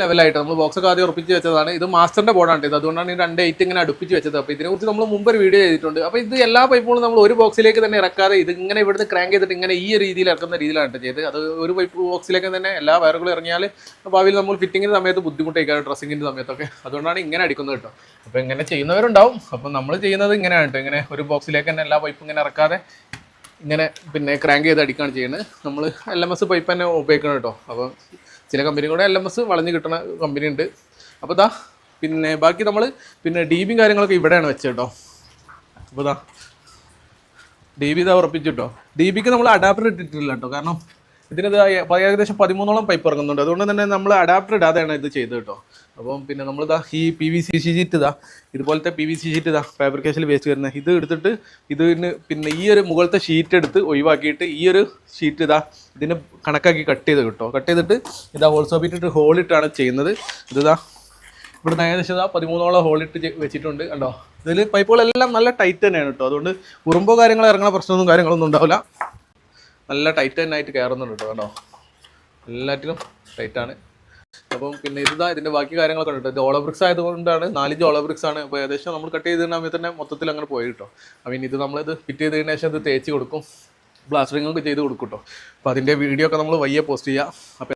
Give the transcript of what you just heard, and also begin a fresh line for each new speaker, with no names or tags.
ലെവലായിട്ട് നമ്മൾ ബോക്സൊക്കെ ആദ്യം ഉറപ്പിച്ച് വെച്ചതാണ്. ഇത് മാസ്റ്ററിന്റെ ബോർഡാണ് ഇത് അതുകൊണ്ടാണ് ഈ രണ്ട് എയ്റ്റ് ഇങ്ങനെ അടുപ്പിച്ച് വെച്ചത്. അപ്പോൾ ഇതിനെക്കുറിച്ച് നമ്മൾ മുമ്പ് ഒരു വീഡിയോ ചെയ്തിട്ടുണ്ട്. അപ്പോൾ ഇത് എല്ലാ പൈപ്പുകളും നമ്മൾ ഒരു ബോക്സിലേക്ക് തന്നെ ഇറക്കാതെ ഇത് ഇങ്ങനെ ഇവിടുന്ന് ക്രാങ്ക് ചെയ്തിട്ട് ഇങ്ങനെ ഈ രീതിയിൽ ഇറക്കുന്ന രീതിയിലാണ് ചെയ്ത് അത് ഒരു പൈപ്പ് ബോക്സിലേക്ക് തന്നെ എല്ലാ വയറുകളും ഇറങ്ങിയാൽ ഭാവിയിൽ നമ്മൾ ഫിറ്റിങ്ങിന്റെ സമയത്ത് ബുദ്ധിമുട്ടായിരിക്കും ഡ്രസ്സിങ്ങിന്റെ സമയത്തൊക്കെ. അതുകൊണ്ടാണ് ഇങ്ങനെ അടിക്കുന്നത് കേട്ടോ. അപ്പോൾ ഇങ്ങനെ ചെയ്യുന്നവരുണ്ടാവും. അപ്പോൾ നമ്മൾ ചെയ്യുന്നത് ഇങ്ങനെയാണ് കേട്ടോ. ഇങ്ങനെ ഒരു ബോക്സിലേക്ക് തന്നെ എല്ലാ പൈപ്പും ഇങ്ങനെ ഇറക്കാതെ ഇങ്ങനെ പിന്നെ ക്രാങ്ക് ചെയ്ത് അടിക്കുകയാണ് ചെയ്യുന്നത്. നമ്മൾ എൽ എം എസ് പൈപ്പ് തന്നെ ഉപയോഗിക്കണം കേട്ടോ. അപ്പോൾ ചില കമ്പനികളുടെ എൽ എം എസ് വളഞ്ഞ് കിട്ടുന്ന കമ്പനി ഉണ്ട്. അപ്പോൾ ഇതാ പിന്നെ ബാക്കി നമ്മൾ പിന്നെ ഡീബിയും കാര്യങ്ങളൊക്കെ ഇവിടെയാണ് വെച്ചത് കേട്ടോ. അപ്പോൾ ഇതാ ഡി ബി ഇതാ ഉറപ്പിച്ചു കേട്ടോ. ഡി ബിക്ക് നമ്മൾ അഡാപ്റ്റർ ഇട്ടിട്ടില്ല കേട്ടോ. കാരണം ഇതിനത് ഏകദേശം പതിമൂന്നോളം പൈപ്പ് ഇറങ്ങുന്നുണ്ട്. അതുകൊണ്ട് തന്നെ നമ്മൾ അഡാപ്റ്റർ ഇടാതെയാണ് ഇത് ചെയ്തത് കേട്ടോ. അപ്പം പിന്നെ നമ്മൾ ഇതാ ഈ പി വി സി ഷീറ്റ് ഇതാ ഇതുപോലത്തെ പി വി സി ഷീറ്റ് ഇതാ ഫാബ്രിക്കേഷനിൽ വേസ്റ്റ് വരുന്നത്. ഇത് എടുത്തിട്ട് ഇതിന് പിന്നെ ഈ ഒരു മുകളിലത്തെ ഷീറ്റ് എടുത്ത് ഒഴിവാക്കിയിട്ട് ഈ ഒരു ഷീറ്റ് ഇതാ ഇതിന് കണക്കാക്കി കട്ട് ചെയ്ത് കിട്ടോ. കട്ട് ചെയ്തിട്ട് ഇതാ ഹോൾസോബിറ്റിട്ട് ഹോളിട്ടാണ് ചെയ്യുന്നത്. ഇതാ ഇവിടുന്ന് ഏകദേശം ഇതാ പതിമൂന്നോളം ഹോളിട്ട് വെച്ചിട്ടുണ്ട് കണ്ടോ. ഇതിൽ പൈപ്പുകളെല്ലാം നല്ല ടൈറ്റ് തന്നെയാണ് കേട്ടോ. അതുകൊണ്ട് ഉറുമ്പോ കാര്യങ്ങൾ ഇറങ്ങുന്ന പ്രശ്നമൊന്നും കാര്യങ്ങളൊന്നും ഉണ്ടാവില്ല. നല്ല ടൈറ്റ് തന്നെ ആയിട്ട് കയറുന്നുണ്ട് കേട്ടോ കണ്ടോ? എല്ലാറ്റിനും ടൈറ്റാണ് അപ്പം പിന്നെ ഇതാ ഇതിന്റെ ബാക്കി കാര്യങ്ങളൊക്കെ ഉണ്ട് ഇത് ഓളോബ്രിക്സ് ആയതുകൊണ്ടാണ് നാലഞ്ച് ഓളോബ്രിക്സ് ആണ്. അപ്പോൾ ഏകദേശം നമ്മൾ കട്ട് ചെയ്ത് സമയത്ത് തന്നെ മൊത്തത്തിൽ അങ്ങനെ പോയി കേട്ടോ ഐ മീൻ ഇത് നമ്മളിത് ഫിറ്റ് ചെയ്തതിന് ശേഷം ഇത് തേച്ച് കൊടുക്കും. ബ്ലാസ്റ്ററിങ്ങൊക്കെ ചെയ്ത് കൊടുക്കും കേട്ടോ അപ്പോൾ അതിന്റെ വീഡിയോ ഒക്കെ നമ്മൾ വയ്യ പോസ്റ്റ് ചെയ്യാം. അപ്പോൾ